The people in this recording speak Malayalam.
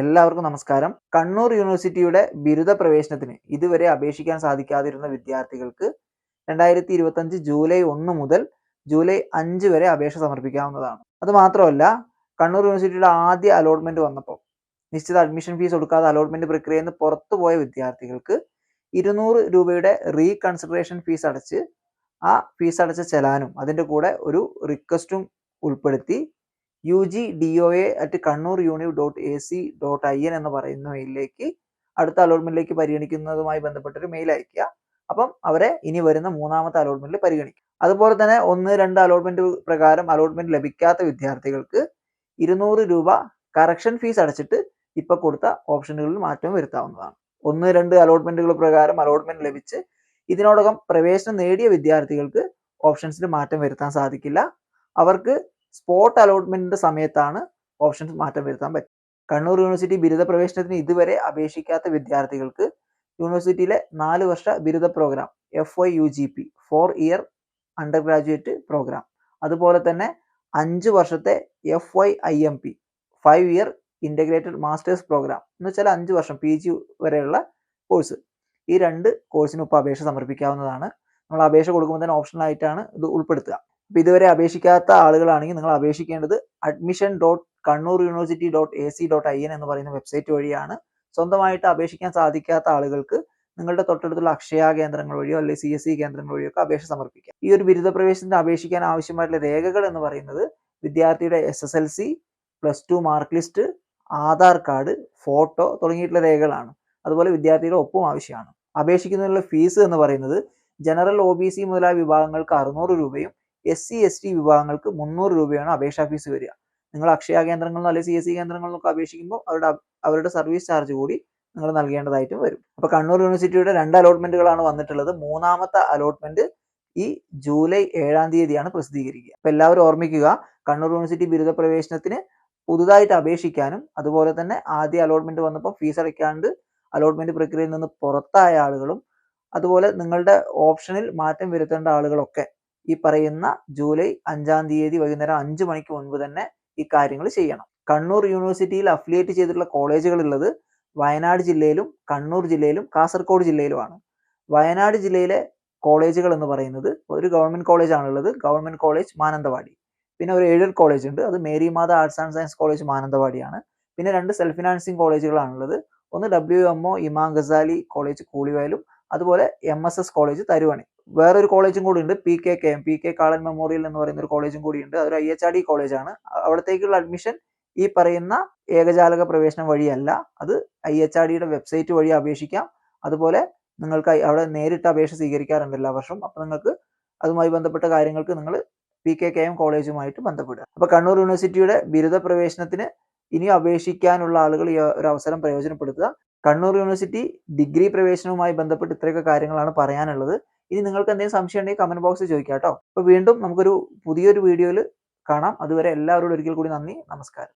എല്ലാവർക്കും നമസ്കാരം. കണ്ണൂർ യൂണിവേഴ്സിറ്റിയുടെ ബിരുദ പ്രവേശനത്തിന് ഇതുവരെ അപേക്ഷിക്കാൻ സാധിക്കാതിരുന്ന വിദ്യാർത്ഥികൾക്ക് രണ്ടായിരത്തി ഇരുപത്തഞ്ച് ജൂലൈ ഒന്ന് മുതൽ ജൂലൈ അഞ്ച് വരെ അപേക്ഷ സമർപ്പിക്കാവുന്നതാണ്. അത് മാത്രമല്ല കണ്ണൂർ യൂണിവേഴ്സിറ്റിയുടെ ആദ്യ അലോട്ട്മെന്റ് വന്നപ്പോൾ നിശ്ചിത അഡ്മിഷൻ ഫീസ് കൊടുക്കാതെ അലോട്ട്മെന്റ് പ്രക്രിയയിൽ നിന്ന് പുറത്തുപോയ വിദ്യാർത്ഥികൾക്ക് ഇരുന്നൂറ് രൂപയുടെ റീകൺസിഡറേഷൻ ഫീസ് അടച്ച് ആ ഫീസ് അടച്ച ചെലാനും അതിന്റെ കൂടെ ഒരു റിക്വസ്റ്റും ഉൾപ്പെടുത്തി U G D O A at Kannur univ dot A C dot I N എന്ന് പറയുന്ന മെയിലിലേക്ക് അടുത്ത അലോട്ട്മെന്റിലേക്ക് പരിഗണിക്കുന്നതുമായി ബന്ധപ്പെട്ടൊരു മെയിൽ അയക്കുക അപ്പം അവരെ ഇനി വരുന്ന മൂന്നാമത്തെ അലോട്ട്മെന്റിൽ പരിഗണിക്കും. അതുപോലെ തന്നെ ഒന്ന് രണ്ട് അലോട്ട്മെന്റ് പ്രകാരം അലോട്ട്മെന്റ് ലഭിക്കാത്ത വിദ്യാർത്ഥികൾക്ക് ഇരുന്നൂറ് രൂപ കറക്ഷൻ ഫീസ് അടച്ചിട്ട് ഇപ്പൊ കൊടുത്ത ഓപ്ഷനുകളിൽ മാറ്റം വരുത്താവുന്നതാണ്. ഒന്ന് രണ്ട് അലോട്ട്മെന്റുകൾ പ്രകാരം അലോട്ട്മെന്റ് ലഭിച്ച് ഇതിനോടകം പ്രവേശനം നേടിയ വിദ്യാർത്ഥികൾക്ക് ഓപ്ഷൻസിൽ മാറ്റം വരുത്താൻ സാധിക്കില്ല. അവർക്ക് സ്പോട്ട് അലോട്ട്മെന്റിന്റെ സമയത്താണ് ഓപ്ഷൻസ് മാറ്റം വരുത്താൻ പറ്റും കണ്ണൂർ യൂണിവേഴ്സിറ്റി ബിരുദ പ്രവേശനത്തിന് ഇതുവരെ അപേക്ഷിക്കാത്ത വിദ്യാർത്ഥികൾക്ക് യൂണിവേഴ്സിറ്റിയിലെ നാല് വർഷ ബിരുദ programme F Y U G P four year undergraduate programme അതുപോലെ തന്നെ അഞ്ച് വർഷത്തെ F Y I M P five year integrated masters programme എന്ന് വെച്ചാൽ അഞ്ച് വർഷം പി ജി വരെയുള്ള കോഴ്സ് ഈ രണ്ട് കോഴ്സിനും ഇപ്പോൾ അപേക്ഷ സമർപ്പിക്കാവുന്നതാണ്. നമ്മൾ അപേക്ഷ കൊടുക്കുമ്പോൾ തന്നെ ഓപ്ഷണൽ ആയിട്ടാണ് ഇത് ഉൾപ്പെടുത്തുക. അപ്പോൾ ഇതുവരെ അപേക്ഷിക്കാത്ത ആളുകളാണെങ്കിൽ നിങ്ങൾ അപേക്ഷിക്കേണ്ടത് admission dot Kannur university dot A C dot I N എന്ന് പറയുന്ന വെബ്സൈറ്റ് വഴിയാണ്. സ്വന്തമായിട്ട് അപേക്ഷിക്കാൻ സാധിക്കാത്ത ആളുകൾക്ക് നിങ്ങളുടെ തൊട്ടടുത്തുള്ള അക്ഷയ കേന്ദ്രങ്ങൾ വഴിയോ അല്ലെങ്കിൽ സി എസ് സി കേന്ദ്രങ്ങൾ വഴിയോ ഒക്കെ അപേക്ഷ സമർപ്പിക്കാം. ഈ ഒരു ബിരുദ പ്രവേശനത്തിന് അപേക്ഷിക്കാൻ ആവശ്യമായിട്ടുള്ള രേഖകൾ എന്ന് പറയുന്നത് വിദ്യാർത്ഥിയുടെ S S L C plus two mark list Aadhaar card photo തുടങ്ങിയിട്ടുള്ള രേഖകളാണ്. അതുപോലെ വിദ്യാർത്ഥിയുടെ ഒപ്പും ആവശ്യമാണ്. അപേക്ഷിക്കുന്നതിനുള്ള ഫീസ് എന്ന് പറയുന്നത് ജനറൽ ഒ ബി സി മുതലായ വിഭാഗങ്ങൾക്ക് അറുന്നൂറ് രൂപയും എസ് സി എസ് ടി വിഭാഗങ്ങൾക്ക് മുന്നൂറ് രൂപയാണ് അപേക്ഷാ ഫീസ് വരിക. നിങ്ങൾ അക്ഷയ കേന്ദ്രങ്ങളിലോ അല്ലെങ്കിൽ സി എസ് സി കേന്ദ്രങ്ങളിലൊക്കെ അപേക്ഷിക്കുമ്പോൾ അവരുടെ അവരുടെ സർവീസ് ചാർജ് കൂടി നിങ്ങൾ നൽകേണ്ടതായിട്ടും വരും. അപ്പോൾ കണ്ണൂർ യൂണിവേഴ്സിറ്റിയുടെ രണ്ട് അലോട്ട്മെന്റുകളാണ് വന്നിട്ടുള്ളത്. മൂന്നാമത്തെ അലോട്ട്മെന്റ് ഈ ജൂലൈ ഏഴാം തീയതിയാണ് പ്രസിദ്ധീകരിക്കുക. അപ്പോൾ എല്ലാവരും ഓർമ്മിക്കുക കണ്ണൂർ യൂണിവേഴ്സിറ്റി ബിരുദ പ്രവേശനത്തിന് പുതുതായിട്ട് അപേക്ഷിക്കാനും അതുപോലെ തന്നെ ആദ്യ അലോട്ട്മെന്റ് വന്നപ്പോൾ ഫീസ് അടയ്ക്കാണ്ട് അലോട്ട്മെന്റ് പ്രക്രിയയിൽ നിന്ന് പുറത്തായ ആളുകളും അതുപോലെ നിങ്ങളുടെ ഓപ്ഷനിൽ മാറ്റം വരുത്തേണ്ട ആളുകളൊക്കെ ഈ പറയുന്ന ജൂലൈ അഞ്ചാം തീയതി വൈകുന്നേരം അഞ്ച് മണിക്ക് മുൻപ് തന്നെ ഈ കാര്യങ്ങൾ ചെയ്യണം. കണ്ണൂർ യൂണിവേഴ്സിറ്റിയിൽ അഫിലിയേറ്റ് ചെയ്തിട്ടുള്ള കോളേജുകൾ ഉള്ളത് വയനാട് ജില്ലയിലും കണ്ണൂർ ജില്ലയിലും കാസർഗോഡ് ജില്ലയിലുമാണ്. വയനാട് ജില്ലയിലെ കോളേജുകൾ എന്ന് പറയുന്നത് ഒരു ഗവൺമെന്റ് കോളേജ് ആണുള്ളത് ഗവൺമെന്റ് കോളേജ് മാനന്തവാടി. പിന്നെ ഒരു എയ്ഡഡ് കോളേജ് ഉണ്ട്. അത് Mary Matha arts and science college മാനന്തവാടിയാണ്. പിന്നെ രണ്ട് സെൽഫ് ഫിനാൻസിങ് കോളേജുകളാണുള്ളത് ഒന്ന് ഡബ്ല്യു എം ഒ ഇമാം ഗസാലി കോളേജ് കൂളിവയലും അതുപോലെ M S S college Tharuvana. വേറൊരു കോളേജും കൂടി ഉണ്ട്. P K K M P K Kalan memorial എന്ന് പറയുന്ന ഒരു കോളേജും കൂടി ഉണ്ട്. അതൊരു ഐ എച്ച് ആർ ഡി കോളേജാണ്. അവിടത്തേക്കുള്ള അഡ്മിഷൻ ഈ പറയുന്ന ഏകജാലക പ്രവേശനം വഴിയല്ല. അത് ഐ എച്ച് ആർ ഡിയുടെ വെബ്സൈറ്റ് വഴി അപേക്ഷിക്കാം. അതുപോലെ നിങ്ങൾക്ക് അവിടെ നേരിട്ട് അപേക്ഷ സ്വീകരിക്കാറുണ്ട് എല്ലാ വർഷവും. അപ്പോൾ നിങ്ങൾക്ക് അതുമായി ബന്ധപ്പെട്ട കാര്യങ്ങൾക്ക് നിങ്ങൾ പി കെ കെ എം കോളേജുമായിട്ട് ബന്ധപ്പെടുക. അപ്പോൾ കണ്ണൂർ യൂണിവേഴ്സിറ്റിയുടെ ബിരുദ പ്രവേശനത്തിന് ഇനി അപേക്ഷിക്കാനുള്ള ആളുകൾ ഈ ഒരു അവസരം പ്രയോജനപ്പെടുത്തുക. കണ്ണൂർ യൂണിവേഴ്സിറ്റി ഡിഗ്രി പ്രവേശനവുമായി ബന്ധപ്പെട്ട് ഇത്രയൊക്കെ കാര്യങ്ങളാണ് പറയാനുള്ളത്. ഇനി നിങ്ങൾക്ക് എന്തെങ്കിലും സംശയം ഉണ്ടെങ്കിൽ കമന്റ് ബോക്സിൽ ചോദിക്കാം കേട്ടോ. അപ്പോൾ വീണ്ടും നമുക്കൊരു പുതിയൊരു വീഡിയോയിൽ കാണാം. അതുവരെ എല്ലാവരോടും ഒരിക്കൽ കൂടി നന്ദി. നമസ്കാരം.